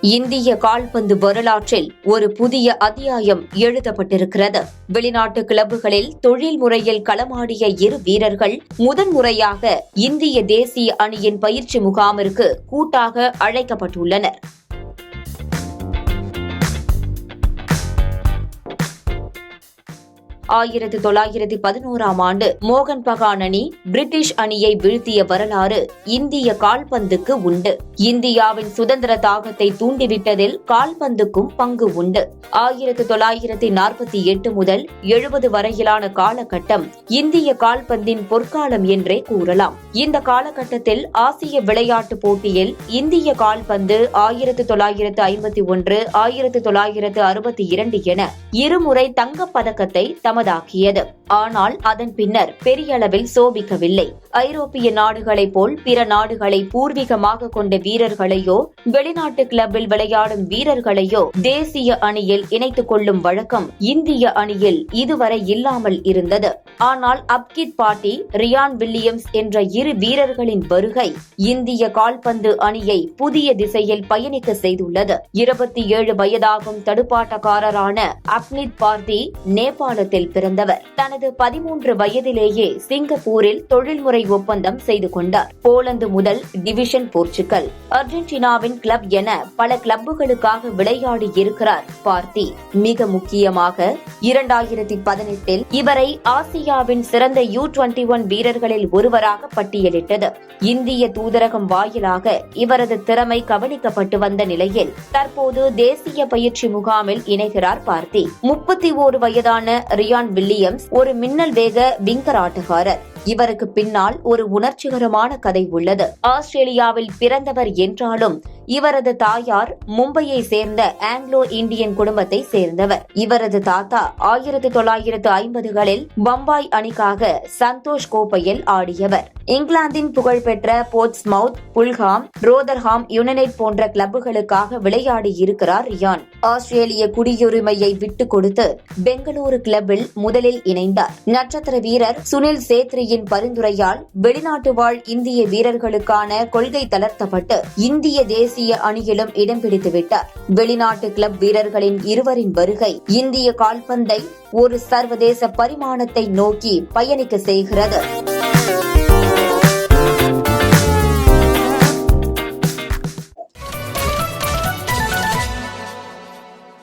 இந்திய கால்பந்து வரலாற்றில் ஒரு புதிய அத்தியாயம் எழுதப்பட்டிருக்கிறது. வெளிநாட்டு கிளப்புகளில் தொழில் முறையில் களமாடிய இரு வீரர்கள் முதன்முறையாக இந்திய தேசிய அணியின் பயிற்சி முகாமிற்கு கூட்டாக அழைக்கப்பட்டுள்ளனர். ஆயிரத்தி தொள்ளாயிரத்தி பதினோராம் ஆண்டு மோகன் பகான் அணி பிரிட்டிஷ் அணியை வீழ்த்திய வரலாறு இந்திய கால்பந்துக்கு உண்டு. இந்தியாவின் சுதந்திர தாகத்தை தூண்டிவிட்டதில் கால்பந்துக்கும் பங்கு உண்டு. ஆயிரத்தி தொள்ளாயிரத்தி நாற்பத்தி எட்டு முதல் எழுபது வரையிலான காலகட்டம் இந்திய கால்பந்தின் பொற்காலம் என்றே கூறலாம். இந்த காலகட்டத்தில் ஆசிய விளையாட்டு போட்டியில் இந்திய கால்பந்து ஆயிரத்தி தொள்ளாயிரத்து ஐம்பத்தி ஒன்று ஆயிரத்தி தொள்ளாயிரத்து அறுபத்தி இரண்டு என இருமுறை தங்கப்பதக்கத்தை பதக்கத்தை தாமதாக்கியது. ஆனால் அதன் பின்னர் பெரிய அளவில் சோபிக்கவில்லை. ஐரோப்பிய நாடுகளைப் போல் பிற நாடுகளை பூர்வீகமாக கொண்ட வீரர்களையோ வெளிநாட்டு கிளப்பில் விளையாடும் வீரர்களையோ தேசிய அணியில் இணைத்துக் கொள்ளும் வழக்கம் இந்திய அணியில் இதுவரை இல்லாமல் இருந்தது. ஆனால் அப்கித் பாட்டி ரியான் வில்லியம்ஸ் என்ற இரு வீரர்களின் வருகை இந்திய கால்பந்து அணியை புதிய திசையில் பயணிக்க செய்துள்ளது. இருபத்தி ஏழு வயதாகும் தடுப்பாட்டக்காரரான அப்னித் பார்த்தி நேபாளத்தில் பிறந்தவர். தனது தனது பதிமூன்று வயதிலேயே சிங்கப்பூரில் தொழில்முறை ஒப்பந்தம் செய்து கொண்டார். போலந்து முதல் டிவிஷன் போர்ச்சுகல் அர்ஜென்டினாவின் கிளப் என பல கிளப்புகளுக்காக விளையாடி இருக்கிறார் பார்த்தி. மிக முக்கியமாக இரண்டாயிரத்தி பதினெட்டில் இவரை ஆசியாவின் சிறந்த யூ டுவெண்டி ஒன் வீரர்களில் ஒருவராக பட்டியலிட்டது. இந்திய தூதரகம் வாயிலாக இவரது திறமை கவனிக்கப்பட்டு வந்த நிலையில் தற்போது தேசிய பயிற்சி முகாமில் இணைகிறார் பார்த்தி. முப்பத்தி ஓரு வயதான ரியான் வில்லியம்ஸ் ஒரு மின்னல் வேக விங்கர் ஆட்டக்காரர் இவருக்கு பின்னால் ஒரு உணர்ச்சிகரமான கதை உள்ளது. ஆஸ்திரேலியாவில் பிறந்தவர் என்றாலும் இவரது தாயார் மும்பையை சேர்ந்த ஆங்கிலோ இந்தியன் குடும்பத்தை சேர்ந்தவர். இவரது தாத்தா ஆயிரத்தி தொள்ளாயிரத்து ஐம்பதுகளில் பம்பாய் அணிக்காக சந்தோஷ் கோப்பையில் ஆடியவர். இங்கிலாந்தின் புகழ்பெற்ற போர்ட்ஸ்மவுத் புல்ஹாம் ரோதர்ஹாம் யுனைடெட் போன்ற கிளப்புகளுக்காக விளையாடி இருக்கிறார் ரியான். ஆஸ்திரேலிய குடியுரிமையை விட்டு கொடுத்து பெங்களூரு கிளப்பில் முதலில் இணைந்தார். நட்சத்திர வீரர் சுனில் சேத்ரியின் பரிந்துரையால் வெளிநாட்டு வாழ் இந்திய வீரர்களுக்கான கொள்கை தளர்த்தப்பட்டு இந்திய தேசிய அணியிலும் இடம் பிடித்துவிட்டார். வெளிநாட்டு கிளப் வீரர்களின் இருவரின் வருகை இந்திய கால்பந்தை ஒரு சர்வதேச பரிமாணத்தை நோக்கி பயணிக்க செய்கிறது.